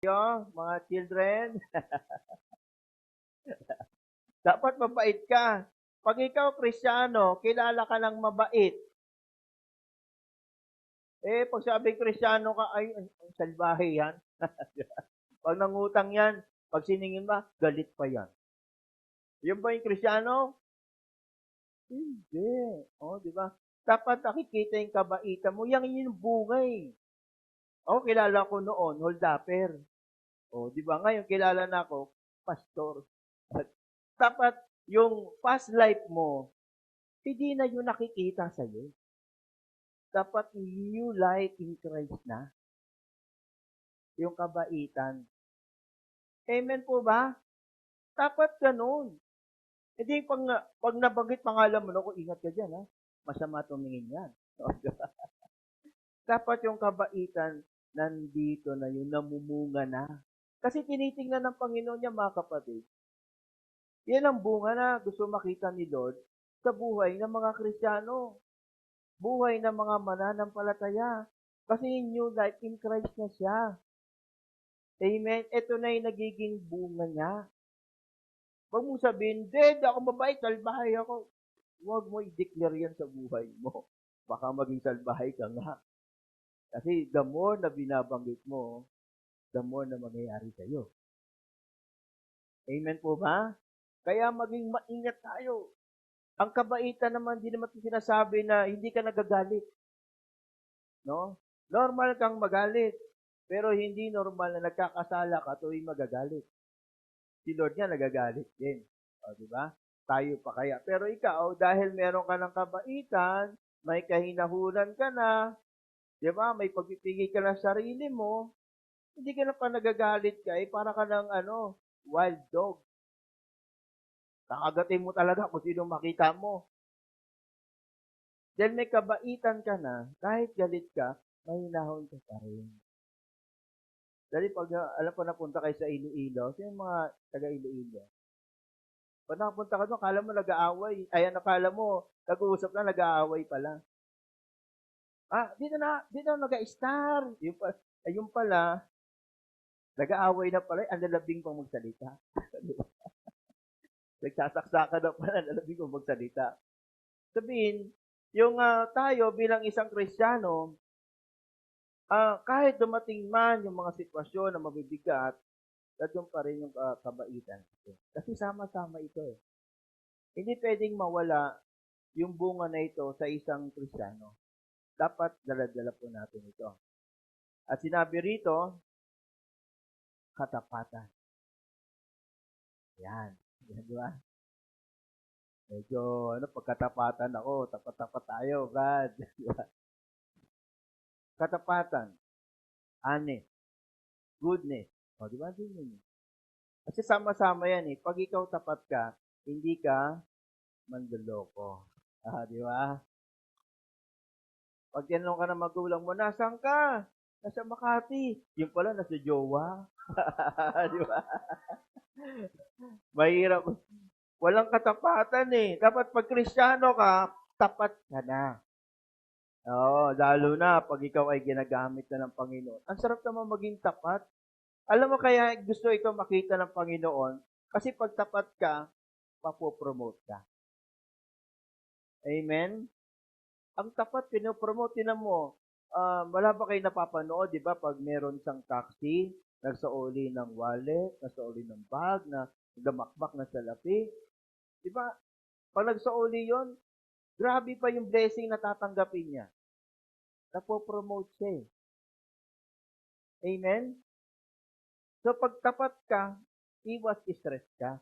Yo, mga children. Dapat mabait ka. Pag ikaw kristyano, kilala ka ng mabait. Eh, pag sabing kristyano ka, ay, ang salbahe yan. pag nangutang yan, pag siningin ba, galit pa yan. Yun ba yung kristyano? Hindi. O, di ba? Dapat nakikita yung kabaitan mo. Yan yung bungay. Ako, kilala ko noon, holdapper. O, di ba? Ngayon, kilala na ako, pastor. At dapat yung past life mo, hindi na yung nakikita sa'yo. Dapat new life in Christ na. Yung kabaitan. Amen po ba? Dapat ganun. Hindi pag, pag nabanggit pangalan mo, naku, ingat ka dyan, ha? Masama tumingin yan. Dapat yung kabaitan, nandito na yun, namumunga na. Kasi tinitingnan ng Panginoon niya, mga kapatid. Yan ang bunga na gusto makita ni Lord sa buhay ng mga Kristiyano. Buhay ng mga mananampalataya. Kasi new life in Christ na siya. Amen? Ito na yung nagiging bunga niya. Huwag mong sabihin, hindi, ako mabait, salbahay ako. Huwag mo i-declare yan sa buhay mo. Baka maging salbahay ka nga. Kasi the more na binabanggit mo, the more na mangyayari sa'yo. Amen po ba? Kaya maging maingat tayo. Ang kabaitan naman, hindi naman sinasabi na hindi ka nagagalit. No? Normal kang magalit. Pero hindi normal na nagkakasala ka tuwing magagalit. Si Lord nga nagagalit din. O, di ba? Tayo pa kaya. Pero ikaw, dahil meron ka ng kabaitan, may kahinahunan ka na, di ba? May pagpipigil ka ng sarili mo, hindi ka na pa nagagalit ka, eh, para ka ng ano, wild dog. Kakagatin mo talaga kung sino makita mo. Dahil may kabaitan ka na, kahit galit ka, mahinahon ka pa rin. Dahil pag, uh, alam ko napunta kayo sa Iloilo, sino yung mga taga Iloilo? Pag nakapunta ka doon, kala mo nag-aaway. Ayan, nakala mo, nag-uusap na, nag-aaway pala. Ah, dito na, dito na nag-star. Yung, pa, ay, yung pala, nag-aaway na pala, ang lalabing pang magsalita. Nagsasaksakan na pala, ang lalabing pang magsalita. Sabihin, yung uh, tayo bilang isang Kristiyano, uh, kahit dumating man yung mga sitwasyon na mabibigat, dadun pa rin yung uh, kabaitan. Kasi sama-sama ito eh. Hindi pwedeng mawala yung bunga na ito sa isang Kristiyano. Dapat dala-dala po natin ito. At sinabi rito, katapatan. Yan. Yan, di ba? Medyo, ano, pagkatapatan ako, tapat-tapat tayo, Brad. Katapatan. Honest. Goodness. O, di ba? Din yun. Kasi sama-sama yan eh. Pag ikaw tapat ka, hindi ka manloloko. Ah, di ba? Pag tinanong ka ng magulang mo, nasan ka? Nasa Makati. Yung pala, nasa Jowa. di ba? Mahirap. Walang katapatan eh. Dapat pag kristyano ka, tapat ka na. Oo, lalo na pag ikaw ay ginagamit na ng Panginoon. Ang sarap naman maging tapat. Alam mo kaya gusto ito makita ng Panginoon? Kasi pag tapat ka, mapopromote ka. Amen? Ang tapat, pinopromote, tinan mo, uh, wala ba kayo napapanood, di ba, pag meron isang taxi, nagsauli ng wallet, nagsauli ng bag, na gamakbak na salapi. Di ba? Pag nagsauli yon, grabe pa yung blessing na tatanggapin niya. Napopromote siya eh. Amen? So, pag tapat ka, iwas stress ka.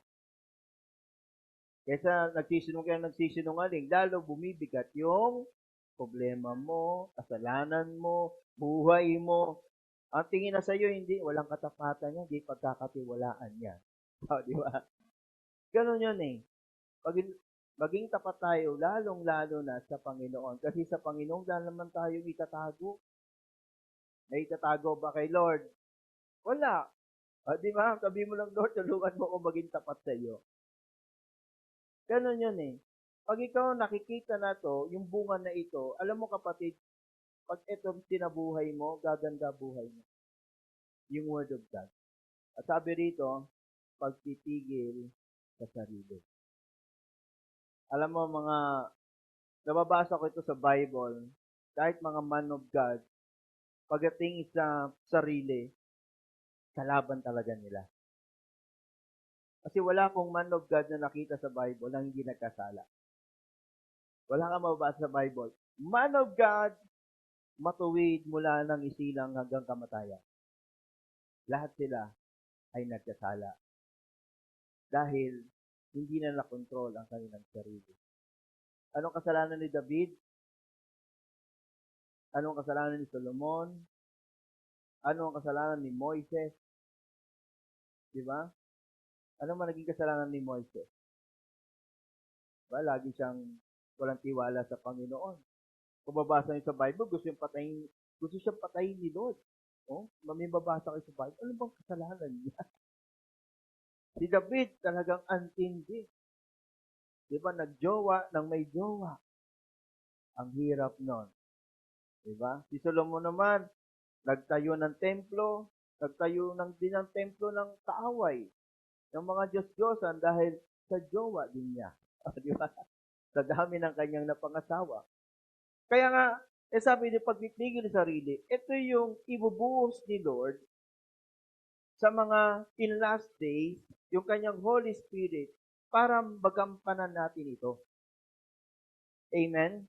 Kesa nagsisinung kaya nagsisinungaling, lalo bumibigat yung problema mo, kasalanan mo, buhay mo. Ang tingin na sa'yo, hindi, walang katapatan niya, hindi pagkakatiwalaan niya. O, di ba? Ganun yun eh. Pag, maging tapat tayo, lalong-lalo na sa Panginoon. Kasi sa Panginoon, dahil naman tayo itatago. May itatago ba kay Lord? Wala. O, di ba? Sabi mo lang, Lord, tulungan mo ako maging tapat sa iyo. Ganun yun eh. Pag ikaw nakikita na to, yung bunga na ito, alam mo kapatid, pag ito tinabuhay mo, gaganda buhay mo. yung Word of God. At sabi rito, pagtitigil sa sarili. Alam mo mga, nababasa ko ito sa Bible, kahit mga man of God, pagdating sa sarili, kalaban talaga nila. Kasi wala akong man of God na nakita sa Bible na hindi nagkasala. Wala kang mababasa sa Bible. Man of God, matuwid mula ng isilang hanggang kamatayan. Lahat sila ay nagkasala. Dahil hindi na nakontrol ang kanilang sarili. Anong kasalanan ni David? Anong kasalanan ni Solomon? Ano ang kasalanan ni Moises? Di ba? Ano man naging kasalanan ni Moises? Diba? Lagi siyang walang tiwala sa Panginoon. Kung babasa niyo sa Bible, gusto siyang patayin, gusto siyang patayin ni Lord. Oh, may babasa kayo sa Bible, ano bang kasalanan niya? si David talagang antindi. Di ba? Nagjowa ng may jowa. Ang hirap nun. Di ba? Si Solomon naman, nagtayo ng templo, nagtayo ng din ng templo ng kaaway ng mga Diyos-Diyosan dahil sa jowa din niya. Di ba? Sa dami ng kanyang napangasawa. Kaya nga, eh sabi ni pagpipigil sa sarili, ito yung ibubuhos ni Lord sa mga in last days, yung kanyang Holy Spirit, para magampanan natin ito. Amen?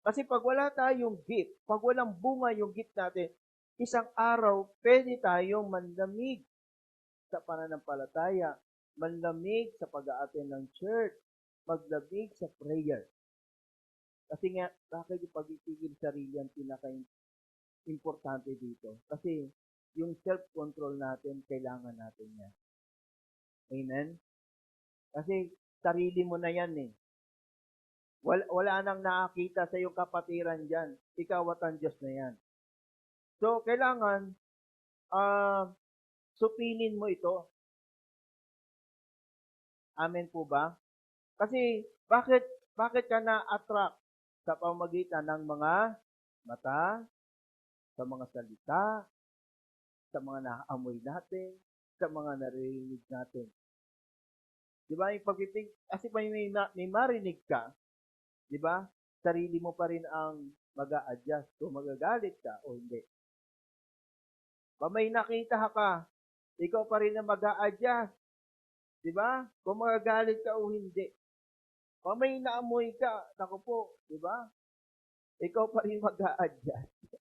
Kasi pag wala tayong gift, pag walang bunga yung gift natin, isang araw, pwede tayong manlamig sa pananampalataya, manlamig sa pag-aaten ng church, maglamig sa prayer. Kasi nga, bakit yung pagpipigil sarili ang pinaka-importante dito? Kasi yung self-control natin, kailangan natin yan. Amen? Kasi sarili mo na yan eh. Wala, wala nang nakakita sa iyong kapatiran dyan. Ikaw at ang Diyos na yan. So, kailangan uh, supinin mo ito. Amen po ba? Kasi, bakit, bakit ka na-attract sa pamagitan ng mga mata, sa mga salita, sa mga naamoy natin, sa mga naririnig natin. Di ba? Yung pagpipig, kasi pa may, may marinig ka, di ba? Sarili mo pa rin ang mag adjust kung magagalit ka o hindi. Pa may nakita ka, ikaw pa rin ang mag adjust Di ba? Kung magagalit ka o hindi. Pag may naamoy ka, naku po, di ba? Ikaw pa rin mag adjust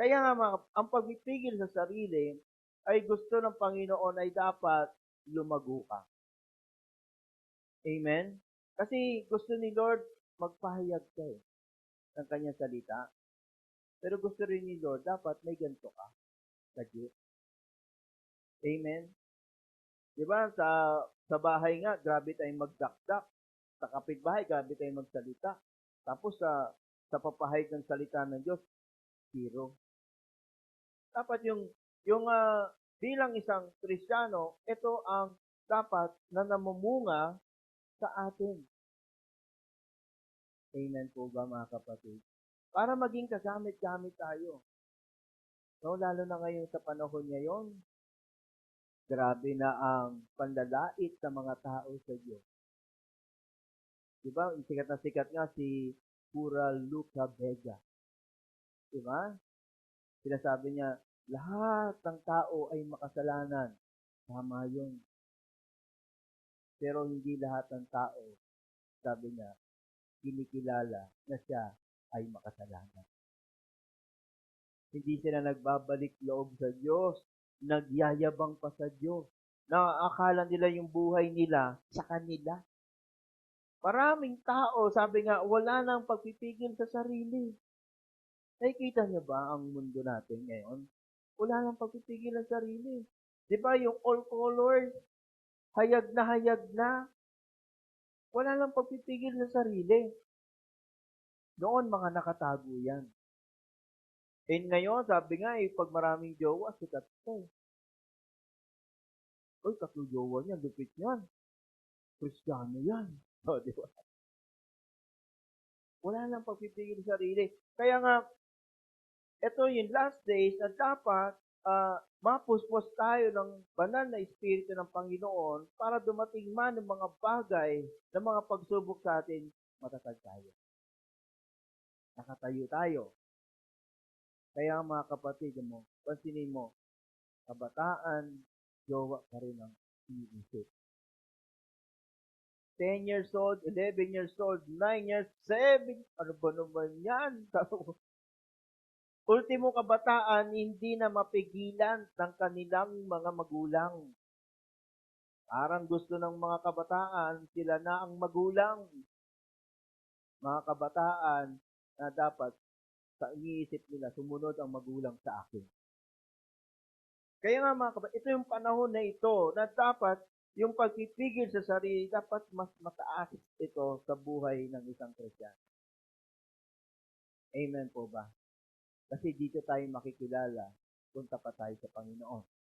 Kaya nga, mga, ang pagpipigil sa sarili ay gusto ng Panginoon ay dapat lumago ka. Amen? Kasi gusto ni Lord magpahayag ka eh, ng kanyang salita. Pero gusto rin ni Lord, dapat may ganito ka sa gift. Amen? Di ba? Sa, sa bahay nga, grabe tayong magdakdak. Sa kapitbahay, grabe tayong magsalita. Tapos sa, sa papahayag ng salita ng Diyos, zero. Dapat yung, yung uh, bilang isang Kristiyano, ito ang dapat na namumunga sa atin. Amen po ba mga kapatid? Para maging kagamit-gamit tayo. No, lalo na ngayon sa panahon ngayon, Grabe na ang panlalait sa mga tao sa Diyos. Di ba? Sikat na sikat nga si Pura Luca Vega. Di ba? Sinasabi niya, lahat ng tao ay makasalanan. Tama yun. Pero hindi lahat ng tao, sabi niya, kinikilala na siya ay makasalanan. Hindi sila nagbabalik loob sa Diyos nagyayabang pa sa Diyos. Nakakala nila yung buhay nila sa kanila. Maraming tao, sabi nga, wala nang pagpipigil sa sarili. Nakikita niyo ba ang mundo natin ngayon? Wala nang pagpipigil sa sarili. Di ba yung all colors, hayag na hayag na, wala nang pagpipigil sa sarili. Noon, mga nakatago yan. And ngayon, sabi nga eh, pag maraming jowa, sikat ka eh. Uy, tatlo jowa niya, lupit niyan. Kristiyano yan. O, oh, di ba? Wala nang pagpipigil sa sarili. Kaya nga, ito yung last days na dapat ah, mapuspos tayo ng banal na Espiritu ng Panginoon para dumating man ng mga bagay ng mga pagsubok sa atin, matatag tayo. Nakatayo tayo. Kaya mga kapatid mo, pansinin mo, kabataan, jowa pa rin ang iniisip. 10 years old, 11 years old, 9 years, 7, ano ba naman yan? Ultimo kabataan, hindi na mapigilan ng kanilang mga magulang. Parang gusto ng mga kabataan, sila na ang magulang. Mga kabataan na dapat sa iniisip nila, sumunod ang magulang sa akin. Kaya nga mga kabataan, ito yung panahon na ito na dapat yung pagpipigil sa sarili, dapat mas mataas ito sa buhay ng isang Kristiyan. Amen po ba? Kasi dito tayo makikilala kung tapat tayo sa Panginoon.